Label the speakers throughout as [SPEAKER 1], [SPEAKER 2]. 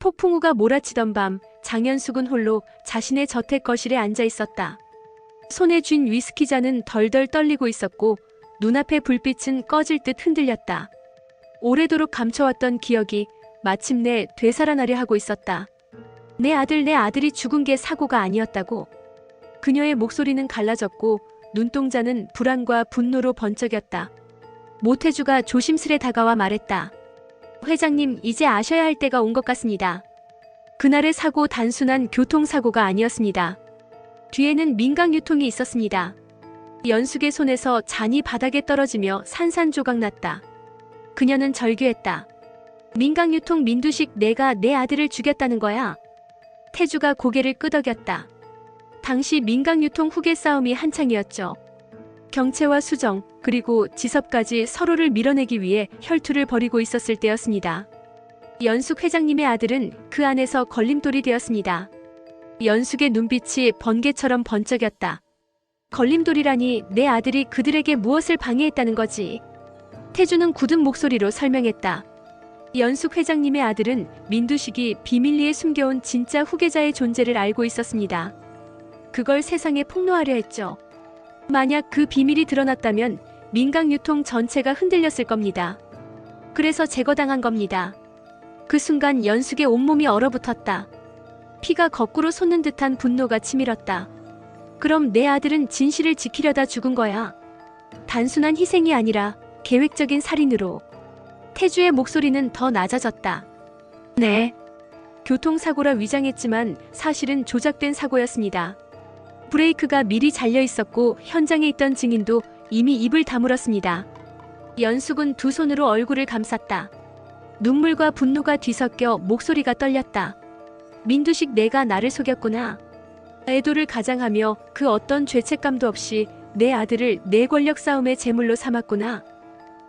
[SPEAKER 1] 폭풍우가 몰아치던 밤 장현숙은 홀로 자신의 저택 거실에 앉아 있었다. 손에 쥔 위스키 잔은 덜덜 떨리고 있었고 눈앞의 불빛은 꺼질 듯 흔들렸다. 오래도록 감춰왔던 기억이 마침내 되살아나려 하고 있었다. 내 아들 내 아들이 죽은 게 사고가 아니었다고. 그녀의 목소리는 갈라졌고 눈동자는 불안과 분노로 번쩍였다. 모태주가 조심스레 다가와 말했다. 회장님, 이제 아셔야 할 때가 온 것 같습니다. 그날의 사고 단순한 교통사고가 아니었습니다. 뒤에는 민강유통이 있었습니다. 연숙의 손에서 잔이 바닥에 떨어지며 산산조각 났다. 그녀는 절규했다. 민강유통 민두식 내가 내 아들을 죽였다는 거야. 태주가 고개를 끄덕였다. 당시 민강유통 후계 싸움이 한창이었죠. 경채와 수정, 그리고 지섭까지 서로를 밀어내기 위해 혈투를 벌이고 있었을 때였습니다. 연숙 회장님의 아들은 그 안에서 걸림돌이 되었습니다. 연숙의 눈빛이 번개처럼 번쩍였다. 걸림돌이라니 내 아들이 그들에게 무엇을 방해했다는 거지. 태주는 굳은 목소리로 설명했다. 연숙 회장님의 아들은 민두식이 비밀리에 숨겨온 진짜 후계자의 존재를 알고 있었습니다. 그걸 세상에 폭로하려 했죠. 만약 그 비밀이 드러났다면 민강유통 전체가 흔들렸을 겁니다. 그래서 제거당한 겁니다. 그 순간 연숙의 온몸이 얼어붙었다. 피가 거꾸로 솟는 듯한 분노가 치밀었다. 그럼 내 아들은 진실을 지키려다 죽은 거야. 단순한 희생이 아니라 계획적인 살인으로. 태주의 목소리는 더 낮아졌다. 네. 교통사고라 위장했지만 사실은 조작된 사고였습니다. 브레이크가 미리 잘려 있었고 현장에 있던 증인도 이미 입을 다물었습니다. 연숙은 두 손으로 얼굴을 감쌌다. 눈물과 분노가 뒤섞여 목소리가 떨렸다. 민두식 내가 나를 속였구나. 애도를 가장하며 그 어떤 죄책감도 없이 내 아들을 내 권력 싸움의 제물로 삼았구나.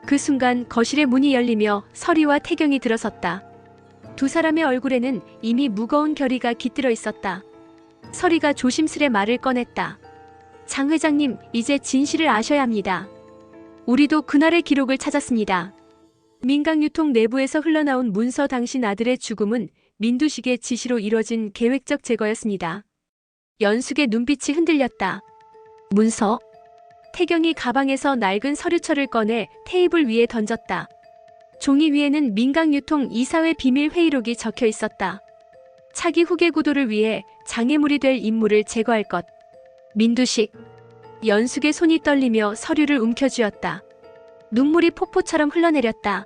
[SPEAKER 1] 그 순간 거실의 문이 열리며 서리와 태경이 들어섰다. 두 사람의 얼굴에는 이미 무거운 결의가 깃들어 있었다. 서리가 조심스레 말을 꺼냈다. 장 회장님, 이제 진실을 아셔야 합니다. 우리도 그날의 기록을 찾았습니다. 민강유통 내부에서 흘러나온 문서 당신 아들의 죽음은 민두식의 지시로 이뤄진 계획적 제거였습니다. 연숙의 눈빛이 흔들렸다. 문서? 태경이 가방에서 낡은 서류철을 꺼내 테이블 위에 던졌다. 종이 위에는 민강유통 이사회 비밀 회의록이 적혀 있었다. 차기 후계 구도를 위해 장애물이 될 인물을 제거할 것. 민두식. 연숙의 손이 떨리며 서류를 움켜쥐었다. 눈물이 폭포처럼 흘러내렸다.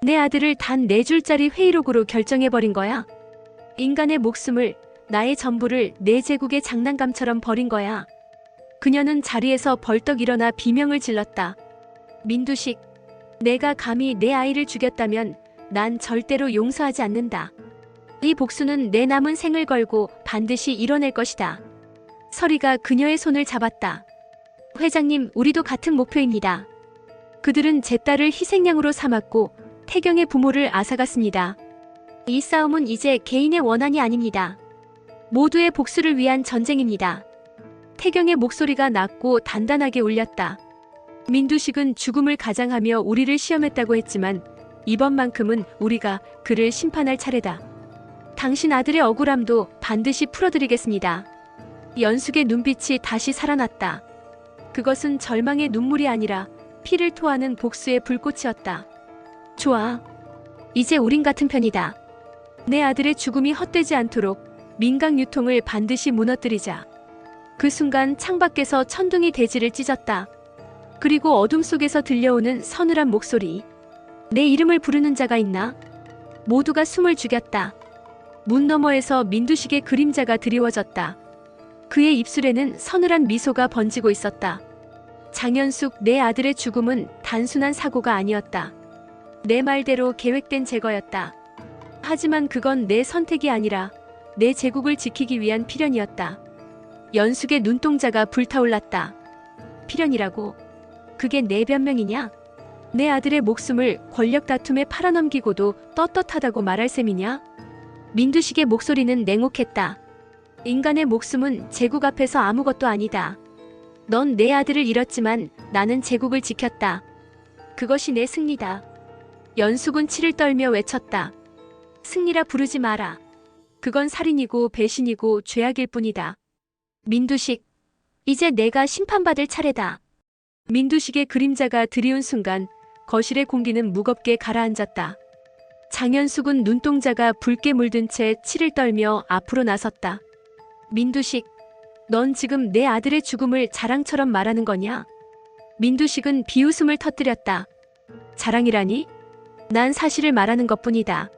[SPEAKER 1] 내 아들을 단 네 줄짜리 회의록으로 결정해버린 거야. 인간의 목숨을, 나의 전부를 내 제국의 장난감처럼 버린 거야. 그녀는 자리에서 벌떡 일어나 비명을 질렀다. 민두식, 내가 감히 내 아이를 죽였다면 난 절대로 용서하지 않는다. 이 복수는 내 남은 생을 걸고 반드시 이뤄낼 것이다. 서리가 그녀의 손을 잡았다. 회장님, 우리도 같은 목표입니다. 그들은 제 딸을 희생양으로 삼았고 태경의 부모를 앗아갔습니다. 이 싸움은 이제 개인의 원한이 아닙니다. 모두의 복수를 위한 전쟁입니다. 태경의 목소리가 낮고 단단하게 울렸다. 민두식은 죽음을 가장하며 우리를 시험했다고 했지만 이번만큼은 우리가 그를 심판할 차례다. 당신 아들의 억울함도 반드시 풀어드리겠습니다. 연숙의 눈빛이 다시 살아났다. 그것은 절망의 눈물이 아니라 피를 토하는 복수의 불꽃이었다. 좋아. 이제 우린 같은 편이다. 내 아들의 죽음이 헛되지 않도록 민강 유통을 반드시 무너뜨리자. 그 순간 창밖에서 천둥이 대지를 찢었다. 그리고 어둠 속에서 들려오는 서늘한 목소리. 내 이름을 부르는 자가 있나? 모두가 숨을 죽였다. 문 너머에서 민두식의 그림자가 드리워졌다. 그의 입술에는 서늘한 미소가 번지고 있었다. 장현숙 내 아들의 죽음은 단순한 사고가 아니었다. 내 말대로 계획된 제거였다. 하지만 그건 내 선택이 아니라 내 제국을 지키기 위한 필연이었다. 연숙의 눈동자가 불타올랐다. 필연이라고? 그게 내 변명이냐? 내 아들의 목숨을 권력 다툼에 팔아넘기고도 떳떳하다고 말할 셈이냐? 민두식의 목소리는 냉혹했다. 인간의 목숨은 제국 앞에서 아무것도 아니다. 넌 내 아들을 잃었지만 나는 제국을 지켰다. 그것이 내 승리다. 연숙은 치를 떨며 외쳤다. 승리라 부르지 마라. 그건 살인이고 배신이고 죄악일 뿐이다. 민두식, 이제 내가 심판받을 차례다. 민두식의 그림자가 드리운 순간 거실의 공기는 무겁게 가라앉았다. 장현숙은 눈동자가 붉게 물든 채 치를 떨며 앞으로 나섰다. 민두식, 넌 지금 내 아들의 죽음을 자랑처럼 말하는 거냐? 민두식은 비웃음을 터뜨렸다. 자랑이라니? 난 사실을 말하는 것 뿐이다.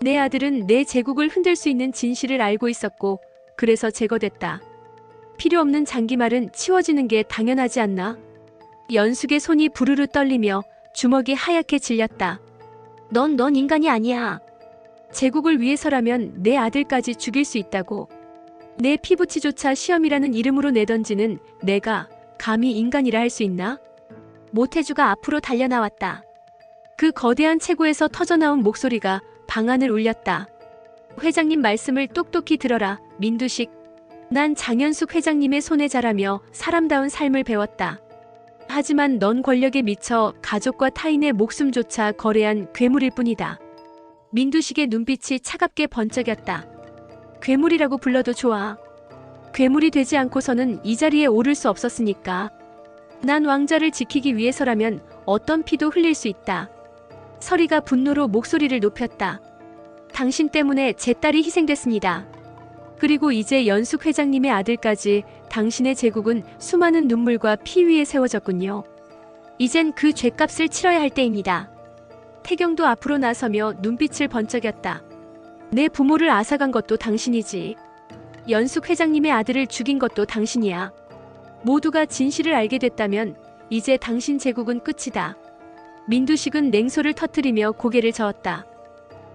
[SPEAKER 1] 내 아들은 내 제국을 흔들 수 있는 진실을 알고 있었고, 그래서 제거됐다. 필요 없는 장기말은 치워지는 게 당연하지 않나? 연숙의 손이 부르르 떨리며 주먹이 하얗게 질렸다. 넌, 넌 인간이 아니야. 제국을 위해서라면 내 아들까지 죽일 수 있다고. 내 피부치조차 시험이라는 이름으로 내던지는 내가 감히 인간이라 할 수 있나? 모태주가 앞으로 달려나왔다. 그 거대한 체구에서 터져나온 목소리가 방안을 울렸다. 회장님 말씀을 똑똑히 들어라, 민두식. 난 장현숙 회장님의 손에 자라며 사람다운 삶을 배웠다. 하지만 넌 권력에 미쳐 가족과 타인의 목숨조차 거래한 괴물일 뿐이다. 민두식의 눈빛이 차갑게 번쩍였다. 괴물이라고 불러도 좋아. 괴물이 되지 않고서는 이 자리에 오를 수 없었으니까. 난 왕자를 지키기 위해서라면 어떤 피도 흘릴 수 있다. 서리가 분노로 목소리를 높였다. 당신 때문에 제 딸이 희생됐습니다. 그리고 이제 연숙 회장님의 아들까지 당신의 제국은 수많은 눈물과 피 위에 세워졌군요. 이젠 그 죄값을 치러야 할 때입니다. 태경도 앞으로 나서며 눈빛을 번쩍였다. 내 부모를 앗아간 것도 당신이지. 연숙 회장님의 아들을 죽인 것도 당신이야. 모두가 진실을 알게 됐다면 이제 당신 제국은 끝이다. 민두식은 냉소를 터뜨리며 고개를 저었다.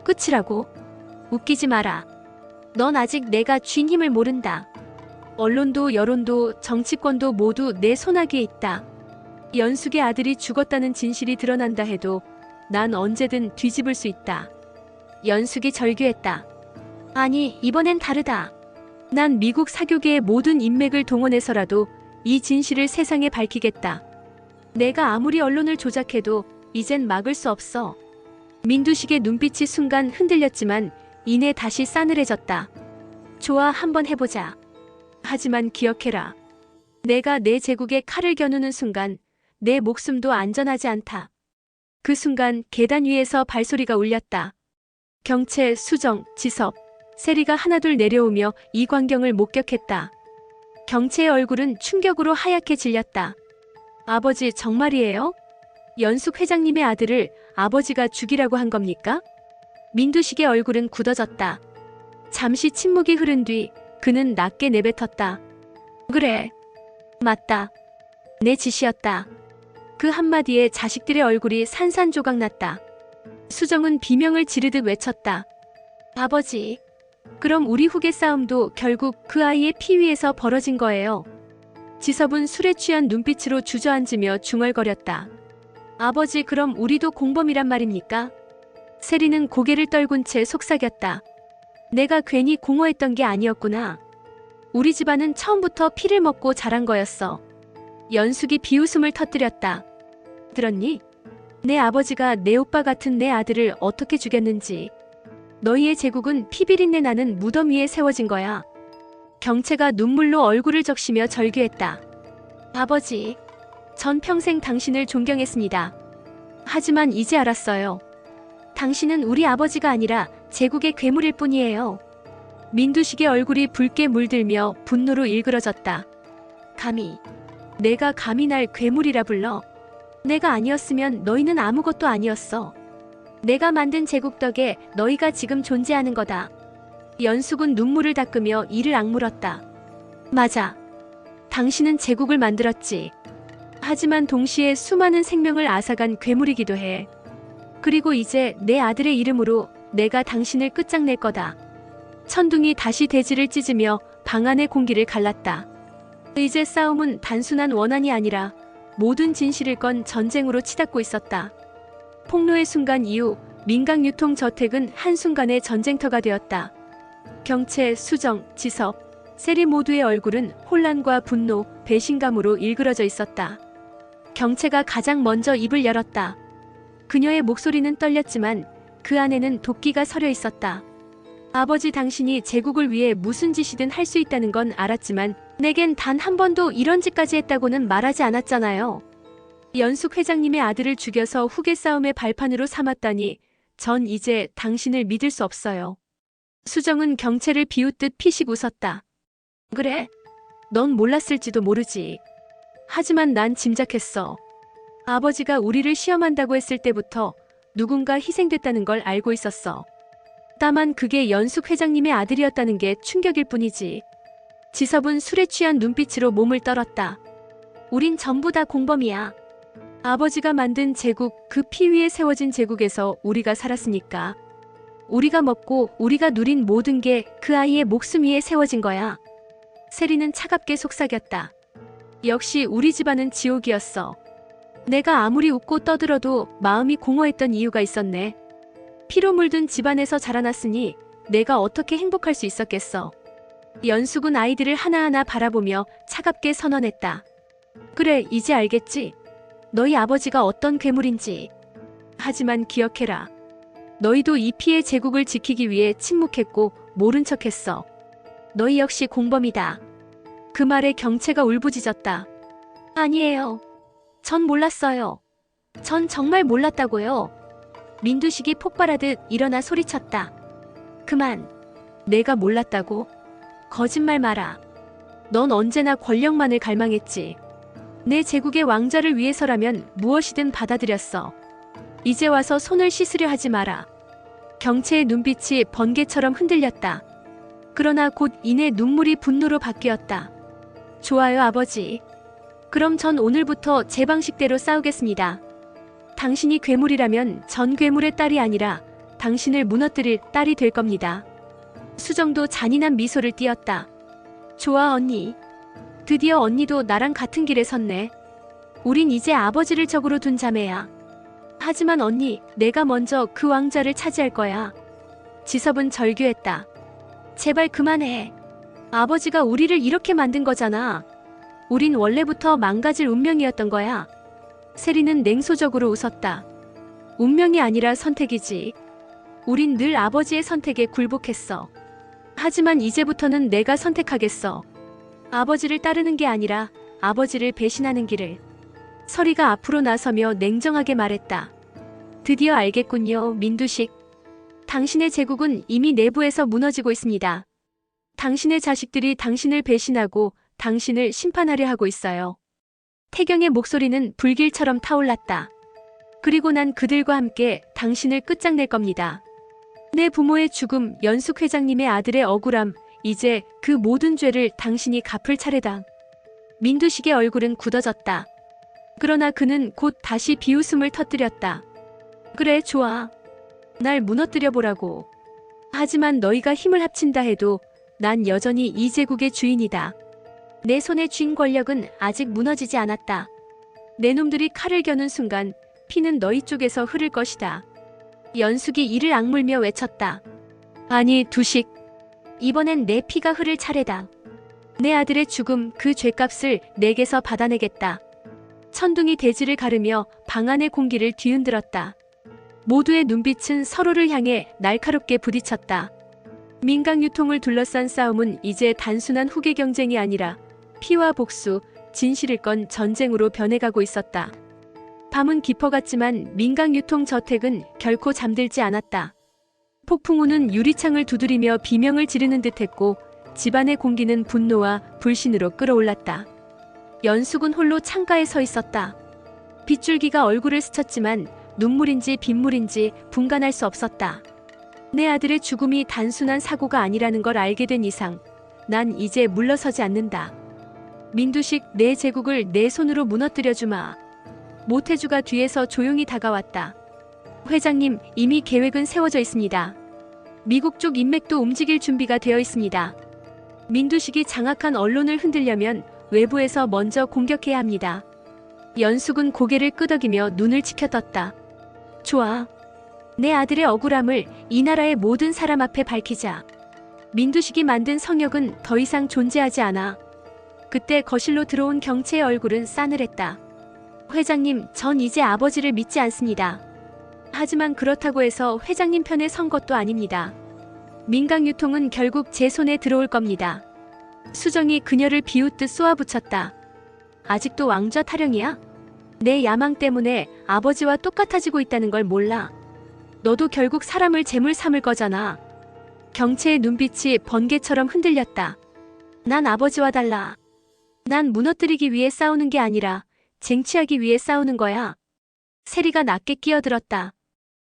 [SPEAKER 1] 끝이라고? 웃기지 마라. 넌 아직 내가 쥔 힘을 모른다. 언론도 여론도 정치권도 모두 내 손아귀에 있다. 연숙의 아들이 죽었다는 진실이 드러난다 해도 난 언제든 뒤집을 수 있다. 연숙이 절규했다. 아니, 이번엔 다르다. 난 미국 사교계의 모든 인맥을 동원해서라도 이 진실을 세상에 밝히겠다. 내가 아무리 언론을 조작해도 이젠 막을 수 없어. 민두식의 눈빛이 순간 흔들렸지만 이내 다시 싸늘해졌다. 좋아, 한번 해보자. 하지만 기억해라. 내가 내 제국에 칼을 겨누는 순간 내 목숨도 안전하지 않다. 그 순간 계단 위에서 발소리가 울렸다. 경채, 수정, 지섭, 세리가 하나둘 내려오며 이 광경을 목격했다. 경채의 얼굴은 충격으로 하얗게 질렸다. 아버지 정말이에요? 연숙 회장님의 아들을 아버지가 죽이라고 한 겁니까? 민두식의 얼굴은 굳어졌다. 잠시 침묵이 흐른 뒤 그는 낮게 내뱉었다. 그래. 맞다. 내 짓이었다. 그 한마디에 자식들의 얼굴이 산산조각 났다. 수정은 비명을 지르듯 외쳤다. 아버지. 그럼 우리 후계 싸움도 결국 그 아이의 피 위에서 벌어진 거예요. 지섭은 술에 취한 눈빛으로 주저앉으며 중얼거렸다. 아버지 그럼 우리도 공범이란 말입니까? 세리는 고개를 떨군 채 속삭였다. 내가 괜히 공허했던 게 아니었구나. 우리 집안은 처음부터 피를 먹고 자란 거였어. 연숙이 비웃음을 터뜨렸다. 들었니? 내 아버지가 내 오빠 같은 내 아들을 어떻게 죽였는지. 너희의 제국은 피비린내 나는 무덤 위에 세워진 거야. 경채가 눈물로 얼굴을 적시며 절규했다. 아버지, 전 평생 당신을 존경했습니다. 하지만 이제 알았어요. 당신은 우리 아버지가 아니라 제국의 괴물일 뿐이에요. 민두식의 얼굴이 붉게 물들며 분노로 일그러졌다. 감히, 내가 감히 날 괴물이라 불러. 내가 아니었으면 너희는 아무것도 아니었어. 내가 만든 제국 덕에 너희가 지금 존재하는 거다. 연숙은 눈물을 닦으며 이를 악물었다. 맞아. 당신은 제국을 만들었지. 하지만 동시에 수많은 생명을 앗아간 괴물이기도 해. 그리고 이제 내 아들의 이름으로 내가 당신을 끝장낼 거다. 천둥이 다시 대지를 찢으며 방 안의 공기를 갈랐다. 이제 싸움은 단순한 원한이 아니라 모든 진실을 건 전쟁으로 치닫고 있었다. 폭로의 순간 이후 민강 유통 저택은 한순간에 전쟁터가 되었다. 경채, 수정, 지섭, 세리 모두의 얼굴은 혼란과 분노, 배신감으로 일그러져 있었다. 경채가 가장 먼저 입을 열었다. 그녀의 목소리는 떨렸지만 그 안에는 도끼가 서려 있었다. 아버지 당신이 제국을 위해 무슨 짓이든 할 수 있다는 건 알았지만 내겐 단 한 번도 이런 짓까지 했다고는 말하지 않았잖아요. 연숙 회장님의 아들을 죽여서 후계 싸움의 발판으로 삼았다니 전 이제 당신을 믿을 수 없어요. 수정은 경채를 비웃듯 피식 웃었다. 그래? 넌 몰랐을지도 모르지. 하지만 난 짐작했어. 아버지가 우리를 시험한다고 했을 때부터 누군가 희생됐다는 걸 알고 있었어. 다만 그게 연숙 회장님의 아들이었다는 게 충격일 뿐이지. 지섭은 술에 취한 눈빛으로 몸을 떨었다. 우린 전부 다 공범이야. 아버지가 만든 제국, 그 피 위에 세워진 제국에서 우리가 살았으니까. 우리가 먹고 우리가 누린 모든 게 그 아이의 목숨 위에 세워진 거야. 세리는 차갑게 속삭였다. 역시 우리 집안은 지옥이었어. 내가 아무리 웃고 떠들어도 마음이 공허했던 이유가 있었네. 피로 물든 집안에서 자라났으니 내가 어떻게 행복할 수 있었겠어. 연숙은 아이들을 하나하나 바라보며 차갑게 선언했다. 그래, 이제 알겠지? 너희 아버지가 어떤 괴물인지. 하지만 기억해라. 너희도 이 피의 제국을 지키기 위해 침묵했고 모른 척했어. 너희 역시 공범이다. 그 말에 경채가 울부짖었다. 아니에요. 전 몰랐어요. 전 정말 몰랐다고요. 민두식이 폭발하듯 일어나 소리쳤다. 그만. 내가 몰랐다고? 거짓말 마라. 넌 언제나 권력만을 갈망했지. 내 제국의 왕자를 위해서라면 무엇이든 받아들였어. 이제 와서 손을 씻으려 하지 마라. 경채의 눈빛이 번개처럼 흔들렸다. 그러나 곧 이내 눈물이 분노로 바뀌었다. 좋아요, 아버지. 그럼 전 오늘부터 제 방식대로 싸우겠습니다. 당신이 괴물이라면 전 괴물의 딸이 아니라 당신을 무너뜨릴 딸이 될 겁니다. 수정도 잔인한 미소를 띄었다. 좋아, 언니. 드디어 언니도 나랑 같은 길에 섰네. 우린 이제 아버지를 적으로 둔 자매야. 하지만 언니, 내가 먼저 그 왕자를 차지할 거야. 지섭은 절규했다. 제발 그만해. 아버지가 우리를 이렇게 만든 거잖아. 우린 원래부터 망가질 운명이었던 거야. 세리는 냉소적으로 웃었다. 운명이 아니라 선택이지. 우린 늘 아버지의 선택에 굴복했어. 하지만 이제부터는 내가 선택하겠어. 아버지를 따르는 게 아니라 아버지를 배신하는 길을. 서리가 앞으로 나서며 냉정하게 말했다. 드디어 알겠군요, 민두식. 당신의 제국은 이미 내부에서 무너지고 있습니다. 당신의 자식들이 당신을 배신하고 당신을 심판하려 하고 있어요. 태경의 목소리는 불길처럼 타올랐다. 그리고 난 그들과 함께 당신을 끝장낼 겁니다. 내 부모의 죽음, 연숙 회장님의 아들의 억울함, 이제 그 모든 죄를 당신이 갚을 차례다. 민두식의 얼굴은 굳어졌다. 그러나 그는 곧 다시 비웃음을 터뜨렸다. 그래, 좋아. 날 무너뜨려 보라고. 하지만 너희가 힘을 합친다 해도 난 여전히 이 제국의 주인이다. 내 손에 쥔 권력은 아직 무너지지 않았다. 내 놈들이 칼을 겨눈 순간 피는 너희 쪽에서 흐를 것이다. 연숙이 이를 악물며 외쳤다. 아니, 두식. 이번엔 내 피가 흐를 차례다. 내 아들의 죽음 그 죄값을 내게서 받아내겠다. 천둥이 대지를 가르며 방 안의 공기를 뒤흔들었다. 모두의 눈빛은 서로를 향해 날카롭게 부딪혔다. 민강 유통을 둘러싼 싸움은 이제 단순한 후계 경쟁이 아니라 피와 복수, 진실을 건 전쟁으로 변해가고 있었다. 밤은 깊어갔지만 민강 유통 저택은 결코 잠들지 않았다. 폭풍우는 유리창을 두드리며 비명을 지르는 듯했고 집안의 공기는 분노와 불신으로 끌어올랐다. 연숙은 홀로 창가에 서 있었다. 빗줄기가 얼굴을 스쳤지만 눈물인지 빗물인지 분간할 수 없었다. 내 아들의 죽음이 단순한 사고가 아니라는 걸 알게 된 이상 난 이제 물러서지 않는다. 민두식 내 제국을 내 손으로 무너뜨려 주마. 모태주가 뒤에서 조용히 다가왔다. 회장님, 이미 계획은 세워져 있습니다. 미국 쪽 인맥도 움직일 준비가 되어 있습니다. 민두식이 장악한 언론을 흔들려면 외부에서 먼저 공격해야 합니다. 연숙은 고개를 끄덕이며 눈을 치켜떴다. 좋아. 내 아들의 억울함을 이 나라의 모든 사람 앞에 밝히자. 민두식이 만든 성역은 더 이상 존재하지 않아. 그때 거실로 들어온 경채의 얼굴은 싸늘했다. 회장님, 전 이제 아버지를 믿지 않습니다. 하지만 그렇다고 해서 회장님 편에 선 것도 아닙니다. 민강 유통은 결국 제 손에 들어올 겁니다. 수정이 그녀를 비웃듯 쏘아붙였다. 아직도 왕좌 타령이야? 내 야망 때문에 아버지와 똑같아지고 있다는 걸 몰라. 너도 결국 사람을 재물 삼을 거잖아. 경채의 눈빛이 번개처럼 흔들렸다. 난 아버지와 달라. 난 무너뜨리기 위해 싸우는 게 아니라 쟁취하기 위해 싸우는 거야. 세리가 낮게 끼어들었다.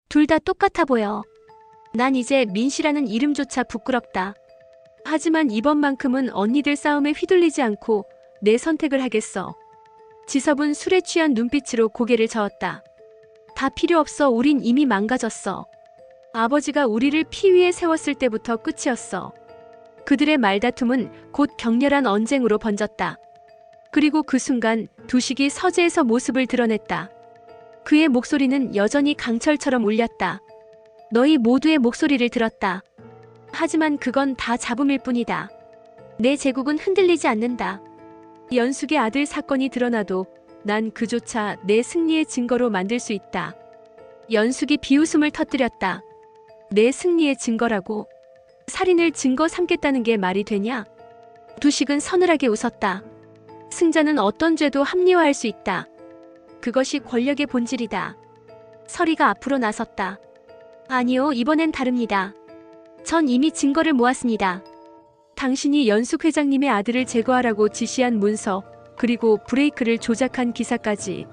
[SPEAKER 1] 둘 다 똑같아 보여. 난 이제 민씨라는 이름조차 부끄럽다. 하지만 이번만큼은 언니들 싸움에 휘둘리지 않고 내 선택을 하겠어. 지섭은 술에 취한 눈빛으로 고개를 저었다. 다 필요 없어. 우린 이미 망가졌어. 아버지가 우리를 피 위에 세웠을 때부터 끝이었어. 그들의 말다툼은 곧 격렬한 언쟁으로 번졌다. 그리고 그 순간 두식이 서재에서 모습을 드러냈다. 그의 목소리는 여전히 강철처럼 울렸다. 너희 모두의 목소리를 들었다. 하지만 그건 다 잡음일 뿐이다. 내 제국은 흔들리지 않는다. 연숙의 아들 사건이 드러나도 난 그조차 내 승리의 증거로 만들 수 있다. 연숙이 비웃음을 터뜨렸다. 내 승리의 증거라고? 살인을 증거 삼겠다는 게 말이 되냐? 두식은 서늘하게 웃었다. 승자는 어떤 죄도 합리화할 수 있다. 그것이 권력의 본질이다. 서리가 앞으로 나섰다. 아니요, 이번엔 다릅니다. 전 이미 증거를 모았습니다. 당신이 연숙 회장님의 아들을 제거하라고 지시한 문서, 그리고 브레이크를 조작한 기사까지.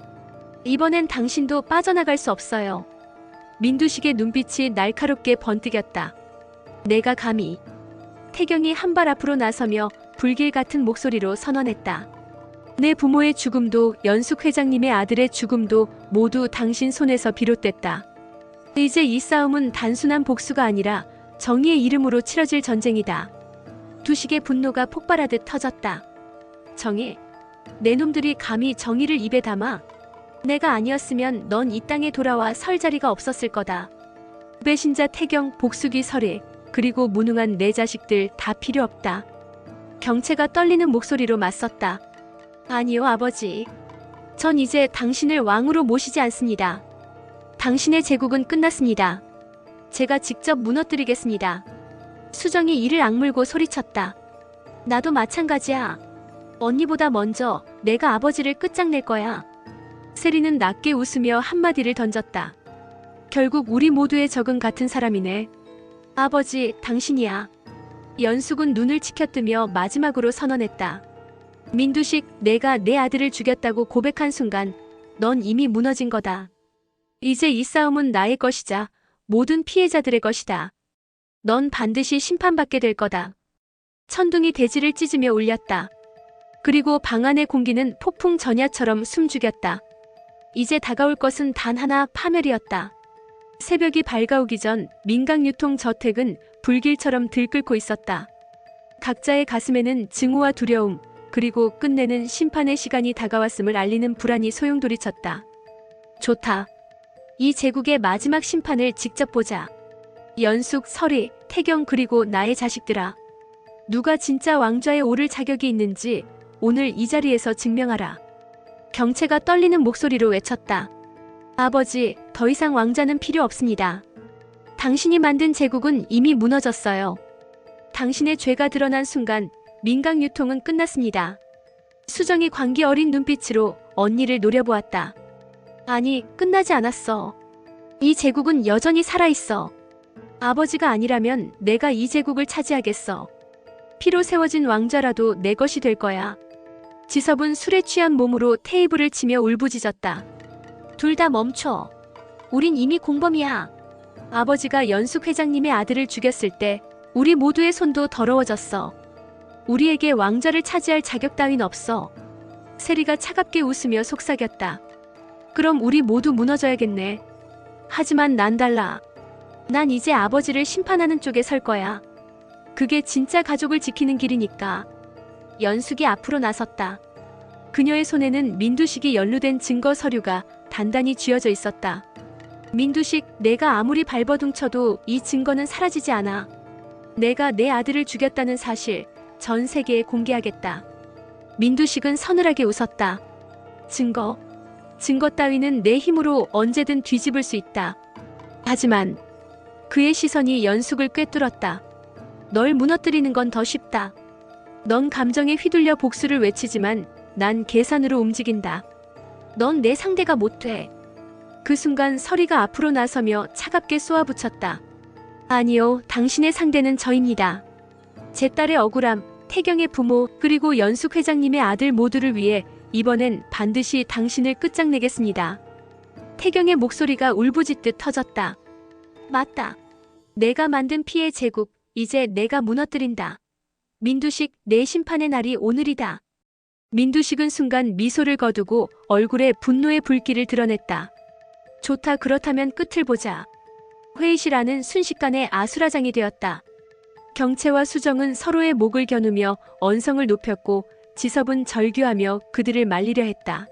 [SPEAKER 1] 이번엔 당신도 빠져나갈 수 없어요. 민두식의 눈빛이 날카롭게 번뜩였다. 내가 감히. 태경이 한 발 앞으로 나서며 불길 같은 목소리로 선언했다. 내 부모의 죽음도 연숙 회장님의 아들의 죽음도 모두 당신 손에서 비롯됐다. 이제 이 싸움은 단순한 복수가 아니라 정의의 이름으로 치러질 전쟁이다. 두식의 분노가 폭발하듯 터졌다. 정의? 내 놈들이 감히 정의를 입에 담아? 내가 아니었으면 넌 이 땅에 돌아와 설 자리가 없었을 거다. 배신자 태경, 복수기 설혜, 그리고 무능한 내 자식들 다 필요 없다. 경채가 떨리는 목소리로 맞섰다. 아니요, 아버지. 전 이제 당신을 왕으로 모시지 않습니다. 당신의 제국은 끝났습니다. 제가 직접 무너뜨리겠습니다. 수정이 이를 악물고 소리쳤다. 나도 마찬가지야. 언니보다 먼저 내가 아버지를 끝장낼 거야. 세리는 낮게 웃으며 한마디를 던졌다. 결국 우리 모두의 적은 같은 사람이네. 아버지, 당신이야. 연숙은 눈을 치켜뜨며 마지막으로 선언했다. 민두식, 내가 내 아들을 죽였다고 고백한 순간 넌 이미 무너진 거다. 이제 이 싸움은 나의 것이자 모든 피해자들의 것이다. 넌 반드시 심판받게 될 거다. 천둥이 대지를 찢으며 울렸다. 그리고 방 안의 공기는 폭풍 전야처럼 숨죽였다. 이제 다가올 것은 단 하나 파멸이었다. 새벽이 밝아오기 전 민강유통 저택은 불길처럼 들끓고 있었다. 각자의 가슴에는 증오와 두려움, 그리고 끝내는 심판의 시간이 다가왔음을 알리는 불안이 소용돌이쳤다. 좋다. 이 제국의 마지막 심판을 직접 보자. 연숙, 설희, 태경 그리고 나의 자식들아. 누가 진짜 왕좌에 오를 자격이 있는지 오늘 이 자리에서 증명하라. 경채가 떨리는 목소리로 외쳤다. 아버지, 더 이상 왕자는 필요 없습니다. 당신이 만든 제국은 이미 무너졌어요. 당신의 죄가 드러난 순간 민강 유통은 끝났습니다. 수정이 광기 어린 눈빛으로 언니를 노려보았다. 아니, 끝나지 않았어. 이 제국은 여전히 살아있어. 아버지가 아니라면 내가 이 제국을 차지하겠어. 피로 세워진 왕자라도 내 것이 될 거야. 지섭은 술에 취한 몸으로 테이블을 치며 울부짖었다. 둘 다 멈춰. 우린 이미 공범이야. 아버지가 연숙 회장님의 아들을 죽였을 때 우리 모두의 손도 더러워졌어. 우리에게 왕자를 차지할 자격 따윈 없어. 세리가 차갑게 웃으며 속삭였다. 그럼 우리 모두 무너져야겠네. 하지만 난 달라. 난 이제 아버지를 심판하는 쪽에 설 거야. 그게 진짜 가족을 지키는 길이니까. 연숙이 앞으로 나섰다. 그녀의 손에는 민두식이 연루된 증거 서류가 단단히 쥐어져 있었다. 민두식, 내가 아무리 발버둥 쳐도 이 증거는 사라지지 않아. 내가 내 아들을 죽였다는 사실 전 세계에 공개하겠다. 민두식은 서늘하게 웃었다. 증거. 증거 따위는 내 힘으로 언제든 뒤집을 수 있다. 하지만 그의 시선이 연숙을 꿰뚫었다. 널 무너뜨리는 건 더 쉽다. 넌 감정에 휘둘려 복수를 외치지만 난 계산으로 움직인다. 넌 내 상대가 못 돼. 그 순간 서리가 앞으로 나서며 차갑게 쏘아붙였다. 아니요, 당신의 상대는 저입니다. 제 딸의 억울함, 태경의 부모, 그리고 연숙 회장님의 아들 모두를 위해 이번엔 반드시 당신을 끝장내겠습니다. 태경의 목소리가 울부짖듯 터졌다. 맞다. 내가 만든 피해 제국, 이제 내가 무너뜨린다. 민두식, 내 심판의 날이 오늘이다. 민두식은 순간 미소를 거두고 얼굴에 분노의 불길을 드러냈다. 좋다, 그렇다면 끝을 보자. 회의실 안은 순식간에 아수라장이 되었다. 경채와 수정은 서로의 목을 겨누며 언성을 높였고 지섭은 절규하며 그들을 말리려 했다.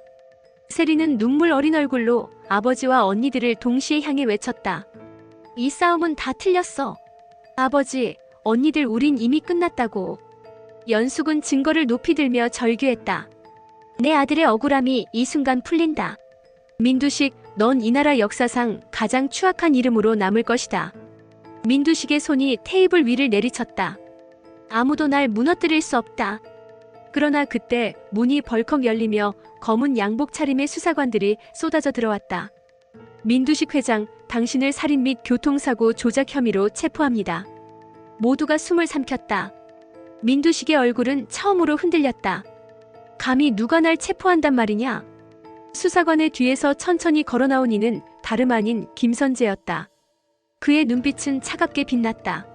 [SPEAKER 1] 세리는 눈물 어린 얼굴로 아버지와 언니들을 동시에 향해 외쳤다. 이 싸움은 다 틀렸어. 아버지, 언니들 우린 이미 끝났다고. 연숙은 증거를 높이 들며 절규했다. 내 아들의 억울함이 이 순간 풀린다. 민두식, 넌 이 나라 역사상 가장 추악한 이름으로 남을 것이다. 민두식의 손이 테이블 위를 내리쳤다. 아무도 날 무너뜨릴 수 없다. 그러나 그때 문이 벌컥 열리며 검은 양복 차림의 수사관들이 쏟아져 들어왔다. 민두식 회장, 당신을 살인 및 교통사고 조작 혐의로 체포합니다. 모두가 숨을 삼켰다. 민두식의 얼굴은 처음으로 흔들렸다. 감히 누가 날 체포한단 말이냐? 수사관의 뒤에서 천천히 걸어 나온 이는 다름 아닌 김선재였다. 그의 눈빛은 차갑게 빛났다.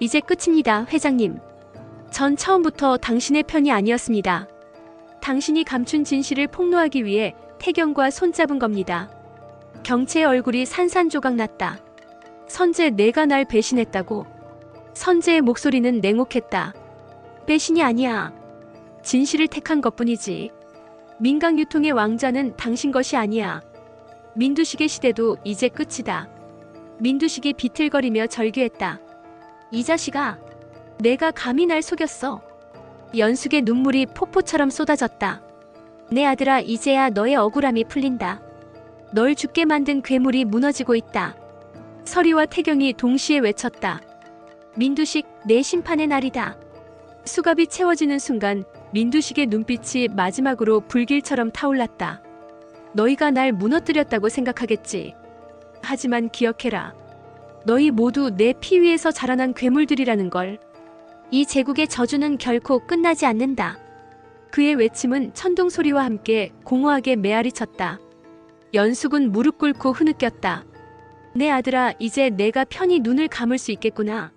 [SPEAKER 1] 이제 끝입니다, 회장님. 전 처음부터 당신의 편이 아니었습니다. 당신이 감춘 진실을 폭로하기 위해 태경과 손잡은 겁니다. 경채의 얼굴이 산산조각 났다. 선재 내가 날 배신했다고. 선재의 목소리는 냉혹했다. 배신이 아니야. 진실을 택한 것뿐이지. 민강 유통의 왕자는 당신 것이 아니야. 민두식의 시대도 이제 끝이다. 민두식이 비틀거리며 절규했다. 이 자식아, 내가 감히 날 속였어. 연숙의 눈물이 폭포처럼 쏟아졌다. 내 아들아, 이제야 너의 억울함이 풀린다. 널 죽게 만든 괴물이 무너지고 있다. 서리와 태경이 동시에 외쳤다. 민두식, 내 심판의 날이다. 수갑이 채워지는 순간 민두식의 눈빛이 마지막으로 불길처럼 타올랐다. 너희가 날 무너뜨렸다고 생각하겠지. 하지만 기억해라. 너희 모두 내 피 위에서 자라난 괴물들이라는 걸. 이 제국의 저주는 결코 끝나지 않는다. 그의 외침은 천둥 소리와 함께 공허하게 메아리 쳤다. 연숙은 무릎 꿇고 흐느꼈다. 내 아들아, 이제 내가 편히 눈을 감을 수 있겠구나.